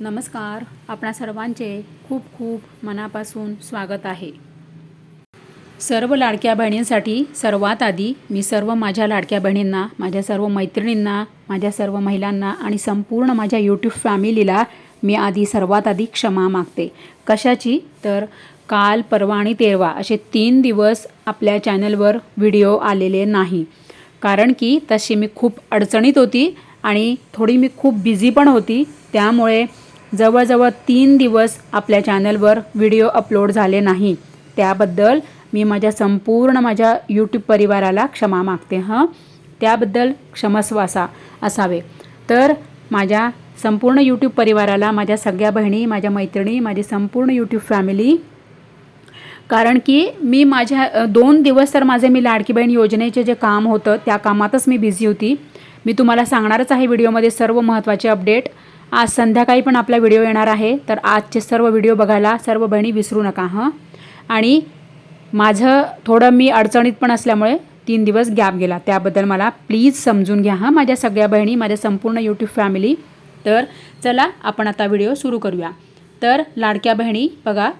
नमस्कार. आपणा सर्वांचे खूप खूप मनापासून स्वागत आहे. सर्व लाडक्या बहिणींसाठी सर्वात आधी मी सर्व माझ्या लाडक्या बहिणींना माझ्या सर्व मैत्रिणींना माझ्या सर्व महिलांना आणि संपूर्ण माझ्या यूट्यूब फॅमिलीला मी आधी सर्वात आधी क्षमा मागते. कशाची? तर काल परवा आणि तेरवा असे तीन दिवस आपल्या चॅनलवर व्हिडिओ आलेले नाही. कारण की तशी मी खूप अडचणीत होती आणि थोडी मी खूप बिझी पण होती. त्यामुळे जवळजवळ तीन दिवस आपल्या चॅनलवर व्हिडिओ अपलोड झाले नाही. त्याबद्दल मी माझ्या संपूर्ण माझ्या यूट्यूब परिवाराला क्षमा मागते हं? त्याबद्दल क्षमस्व असा असावे. तर माझ्या संपूर्ण यूट्यूब परिवाराला माझ्या सगळ्या बहिणी माझ्या मैत्रिणी माझी संपूर्ण यूट्यूब फॅमिली कारण की मी माझ्या दोन दिवस तर माझे मी लाडकी बहीण योजनेचे जे काम होतं त्या कामातच मी बिझी होती. मी तुम्हाला सांगणारच आहे व्हिडिओमध्ये सर्व महत्त्वाचे अपडेट आज संध्याकाळी पण आपला व्हिडिओ येणार आहे तर आजचे सर्व व्हिडिओ बघायला सर्व बहिणी विसरू नका हां? आणि माझं थोडं मी अडचणीत पण असल्यामुळे तीन दिवस गॅप गेला. त्याबद्दल मला प्लीज समजून घ्या हां माझ्या सगळ्या बहिणी माझ्या संपूर्ण यूट्यूब फॅमिली तर चला आपण आता व्हिडिओ सुरू करूया. तर लाडक्या बहिणी बघा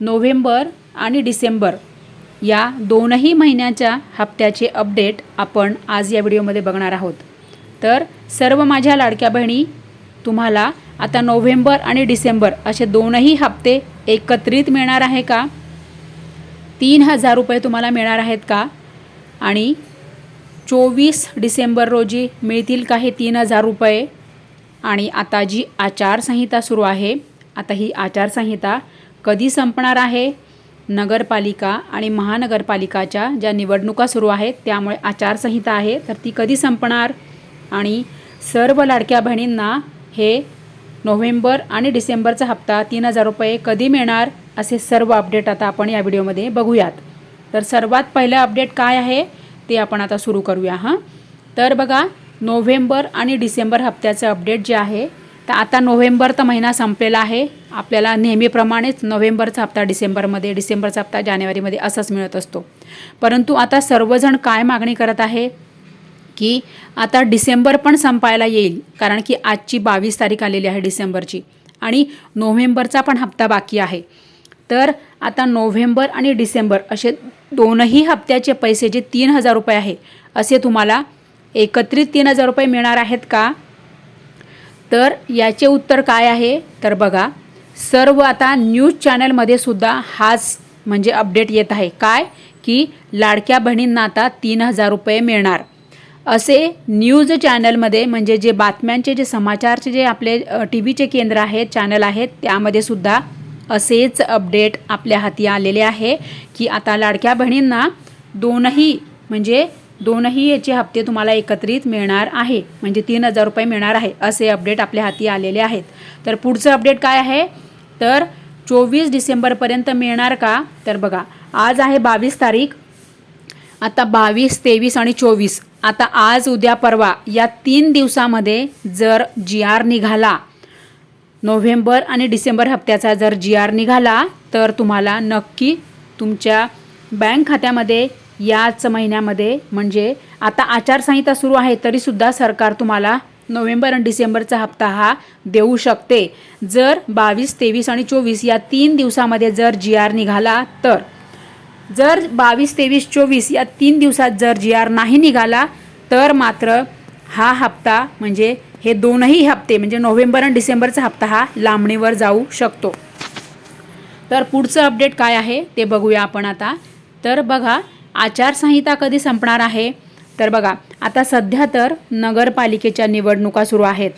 नोव्हेंबर आणि डिसेंबर या दोनही महिन्याच्या हप्त्याचे अपडेट आपण आज या व्हिडिओमध्ये बघणार आहोत. तर सर्व माझ्या लाडक्या बहिणी तुम्हाला आता नोव्हेंबर आणि डिसेंबर असे दोनही हप्ते एकत्रित मिळणार आहे का? तीन हजार रुपये तुम्हाला मिळणार आहेत का? आणि चोवीस डिसेंबर रोजी मिळतील का हे तीन हजार रुपये. आणि आता जी आचारसंहिता सुरू आहे आता ही आचारसंहिता कधी संपणार आहे? नगरपालिका आणि महानगरपालिकाच्या ज्या निवडणुका सुरू आहेत त्यामुळे आचारसंहिता आहे तर ती कधी संपणार? आणि सर्व लाडक्या बहिणींना हे नोव्हेंबर आणि डिसेंबरचा हप्ता तीन हजार रुपये कधी मिळणार असे सर्व अपडेट आता आपण या व्हिडिओमध्ये बघूयात. तर सर्वात पहिलं अपडेट काय आहे ते आपण आता सुरू करूया हां? तर बघा नोव्हेंबर आणि डिसेंबर हप्त्याचं अपडेट जे आहे तर आता नोव्हेंबर तर महिना संपलेला आहे. आपल्याला नेहमीप्रमाणेच नोव्हेंबरचा हप्ता डिसेंबरमध्ये डिसेंबरचा हप्ता जानेवारीमध्ये असंच मिळत असतो. परंतु आता सर्वजण काय मागणी करत आहे? की आता डिसेंबर पण संपायला येईल कारण की आजची बावीस तारीख आलेली आहे डिसेंबरची आणि नोव्हेंबरचा पण हप्ता बाकी आहे. तर आता नोव्हेंबर आणि डिसेंबर असे दोनही हप्त्याचे पैसे जे तीन हजार रुपये आहे असे तुम्हाला एकत्रित तीन हजार रुपये मिळणार आहेत का? तर याचे उत्तर काय आहे? तर बघा सर्व आता न्यूज चॅनलमध्ये सुद्धा हाच म्हणजे अपडेट येत आहे. काय? की लाडक्या बहिणींना आता तीन हजार रुपये मिळणार. असे न्यूज चॅनलमध्ये म्हणजे जे बातम्यांचे जे समाचारचे जे आपले टी व्हीचे केंद्र आहेत चॅनल आहेत त्यामध्ये सुद्धा असेच अपडेट आपल्या हाती आलेले आहे की आता लाडक्या बहिणींना दोनही म्हणजे दोनही याचे हप्ते तुम्हाला एकत्रित मिळणार आहे म्हणजे तीन हजार रुपये मिळणार आहे असे अपडेट आपल्या हाती आलेले आहेत. तर पुढचं अपडेट काय आहे? तर चोवीस डिसेंबरपर्यंत मिळणार का? तर बघा आज आहे बावीस तारीख. आता बावीस तेवीस आणि चोवीस. आता आज उद्या परवा या तीन दिवसामध्ये जर जी आर निघाला नोव्हेंबर आणि डिसेंबर हप्त्याचा जर जी आर निघाला तर तुम्हाला नक्की तुमच्या बँक खात्यामध्ये याच महिन्यामध्ये म्हणजे आता आचारसंहिता सुरू आहे तरीसुद्धा सरकार तुम्हाला नोव्हेंबर आणि डिसेंबरचा हप्ता हा देऊ शकते. जर बावीस तेवीस आणि चोवीस या तीन दिवसामध्ये जर जी आर निघाला तर जर बावीस तेवीस चोवीस या तीन दिवसात जर जी आर नाही निघाला तर मात्र हा हप्ता म्हणजे हे दोनही हप्ते म्हणजे नोव्हेंबर आणि डिसेंबरचा हप्ता हा लांबणीवर जाऊ शकतो. तर पुढचं अपडेट काय आहे ते बघूया आपण आता. तर बघा आचारसंहिता कधी संपणार आहे? तर बघा आता सध्या तर नगरपालिकेच्या निवडणुका सुरू आहेत.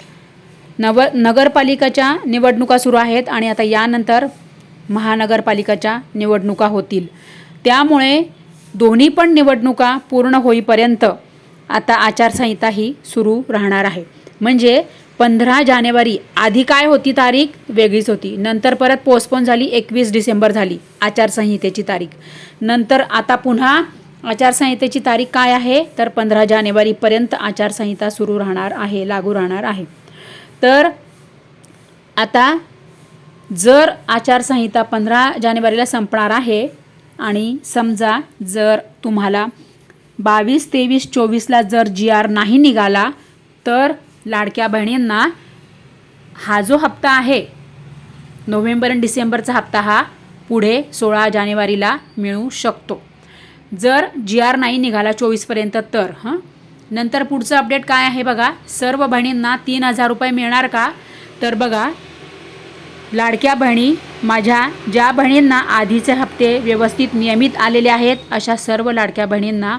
नव नगरपालिकेच्या निवडणुका सुरू आहेत आणि आता यानंतर महानगरपालिकाच्या निवडणुका होतील. त्यामुळे दोन्ही पण निवडणुका पूर्ण होईपर्यंत आता आचारसंहिता ही सुरू राहणार आहे. म्हणजे पंधरा जानेवारी आधी काय होती तारीख? वेगळीच होती. नंतर परत पोस्टपोन झाली एकवीस डिसेंबर झाली आचारसंहितेची तारीख. नंतर आता पुन्हा आचारसंहितेची तारीख काय आहे? तर पंधरा जानेवारीपर्यंत आचारसंहिता सुरू राहणार आहे लागू राहणार आहे. तर आता जर आचारसंहिता पंधरा जानेवारीला संपणार आहे आणि समजा जर तुम्हाला बावीस तेवीस चोवीसला जर जी आर नाही निघाला तर लाडक्या बहिणींना हा जो हप्ता आहे नोव्हेंबर आणि डिसेंबरचा हप्ता हा पुढे सोळा जानेवारीला मिळू शकतो. जर जी आर नाही निघाला चोवीसपर्यंत तर हां? नंतर पुढचं अपडेट काय आहे बघा. सर्व बहिणींना तीन हजार रुपये मिळणार का? तर बघा लाडक्या बहिणी माझ्या ज्या बहिणींना आधीचे हप्ते व्यवस्थित नियमित आलेले आहेत अशा सर्व लाडक्या बहिणींना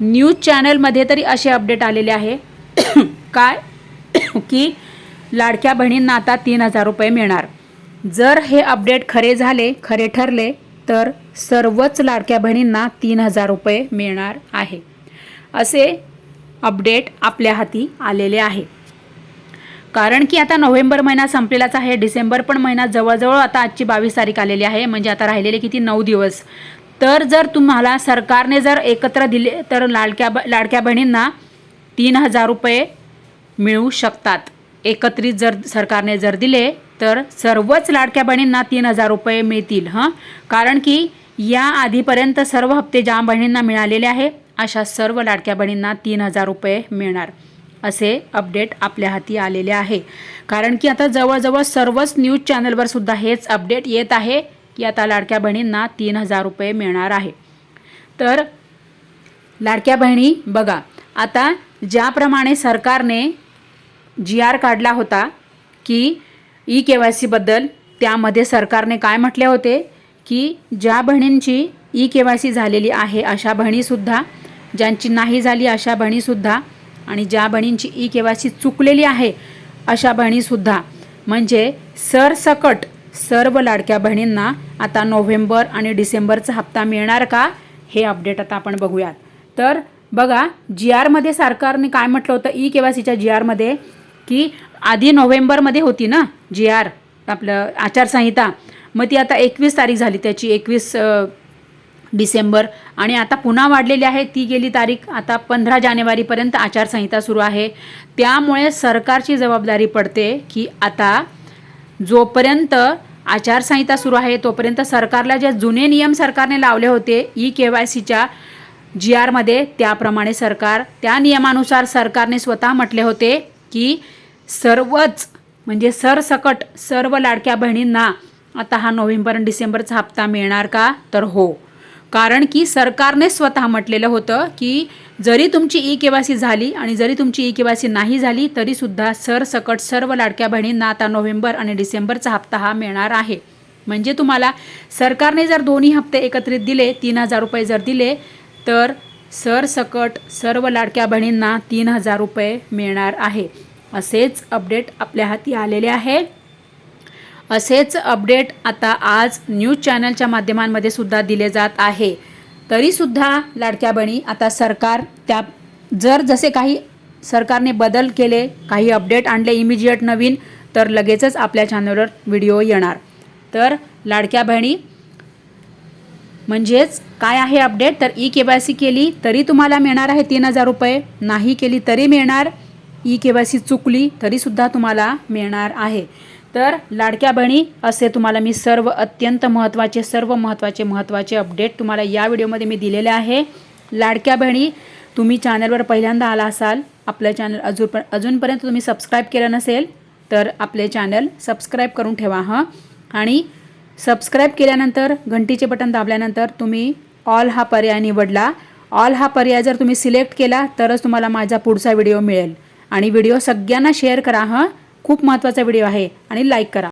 न्यूज चॅनलमध्ये तरी असे अपडेट आलेले आहे. काय? की लाडक्या बहिणींना आता तीन हजार रुपये मिळणार. जर हे अपडेट खरे झाले खरे ठरले तर सर्वच लाडक्या बहिणींना तीन हजार रुपये मिळणार आहे. असे अपडेट आपल्या हाती आलेले आहे. कारण की आता नोव्हेंबर महिना संपलेलाच आहे. डिसेंबर पण महिना जवळजवळ आता आजची बावीस तारीख आलेली आहे. म्हणजे आता राहिलेले किती? नऊ दिवस. तर जर तुम्हाला सरकारने जर एकत्र दिले तर लाडक्या ब लाडक्या बहिणींना तीन हजार रुपये मिळू शकतात. एकत्रित जर सरकारने जर दिले तर सर्वच लाडक्या बहिणींना तीन हजार रुपये मिळतील हां? कारण की या आधीपर्यंत सर्व हप्ते ज्या बहिणींना मिळालेले आहे अशा सर्व लाडक्या बहिणींना तीन हजार रुपये मिळणार. असे अपडेट आपल्या हाती आलेले आहे. कारण की आता जवळजवळ सर्वच न्यूज चॅनलवर सुद्धा हेच अपडेट येत आहे की आता लाडक्या बहिणींना तीन हजार रुपये मिळणार आहे. तर लाडक्या बहिणी बघा आता ज्याप्रमाणे सरकारने जी आर काढला होता की ई के वाय सीबद्दल त्यामध्ये सरकारने काय म्हटले होते? की ज्या बहिणींची ई के वाय सी झालेली आहे अशा बहिणीसुद्धा ज्यांची नाही झाली अशा बहिणीसुद्धा आणि ज्या बहिणींची ई के चुकलेली आहे अशा बहिणीसुद्धा म्हणजे सरसकट सर्व लाडक्या बहिणींना आता नोव्हेंबर आणि डिसेंबरचा हप्ता मिळणार का हे अपडेट आता आपण बघूयात. तर बघा जी आरमध्ये सरकारने काय म्हटलं होतं ई केवासीच्या जी आरमध्ये की आधी नोव्हेंबरमध्ये होती ना जी आर आपलं आचारसंहिता. मग ती आता एकवीस तारीख झाली त्याची एकवीस डिसेंबर. आणि आता पुन्हा वाढलेली आहे ती गेली तारीख आता पंधरा जानेवारीपर्यंत आचारसंहिता सुरू आहे. त्यामुळे सरकारची जबाबदारी पडते की आता जोपर्यंत आचारसंहिता सुरू आहे तोपर्यंत सरकारला जे जुने नियम सरकारने लावले होते ई के वाय सीच्या जी आरमध्ये त्याप्रमाणे सरकार त्या नियमानुसार सरकारने स्वतः म्हटले होते की सर्वच म्हणजे सरसकट सर्व लाडक्या बहिणींना आता हा नोव्हेंबर आणि डिसेंबरचा हप्ता मिळणार का? तर हो. कारण की सरकारने स्वतः म्हटलेलं होतं की जरी तुमची ई केवासी झाली आणि जरी तुमची ई केवासी नाही झाली तरीसुद्धा सरसकट सर्व लाडक्या बहिणींना आता नोव्हेंबर आणि डिसेंबरचा हप्ता हा मिळणार आहे. म्हणजे तुम्हाला सरकारने जर दोन्ही हप्ते एकत्रित दिले तीन हजार रुपये जर दिले तर सरसकट सर्व लाडक्या बहिणींना तीन हजार रुपये मिळणार आहे. असेच अपडेट आपल्या हाती आलेले आहे. असेच अपडेट आता आज न्यूज चॅनलच्या माध्यमांमध्ये सुद्धा दिले जात आहे. तरीसुद्धा लाडक्या बणी आता सरकार त्या जर जसे काही सरकारने बदल केले काही अपडेट आणले इमिजिएट नवीन तर लगेचच आपल्या चॅनलवर व्हिडिओ येणार. तर लाडक्या बहिणी म्हणजेच काय आहे अपडेट? तर ई के वाय सी केली तरी तुम्हाला मिळणार आहे तीन हजार रुपये. नाही केली तरी मिळणार. ई के वाय सी चुकली तरीसुद्धा तुम्हाला मिळणार आहे. तर लाडक्या बहिणी असे तुम्हाला मी सर्व अत्यंत महत्त्वाचे सर्व महत्त्वाचे महत्त्वाचे अपडेट तुम्हाला या व्हिडिओमध्ये मी दिलेले आहे. लाडक्या बहिणी तुम्ही चॅनलवर पहिल्यांदा आला असाल आपलं चॅनल अजून अजूनपर्यंत तुम्ही सबस्क्राईब केलं नसेल तर आपले चॅनल सबस्क्राईब करून ठेवा हां. आणि सबस्क्राईब केल्यानंतर घंटीचे बटन दाबल्यानंतर तुम्ही ऑल हा पर्याय निवडला. ऑल हा पर्याय जर तुम्ही सिलेक्ट केला तरच तुम्हाला माझा पुढचा व्हिडिओ मिळेल. आणि व्हिडिओ सगळ्यांना शेअर करा हां. खूप महत्त्वाचा व्हिडिओ आहे आणि लाईक करा.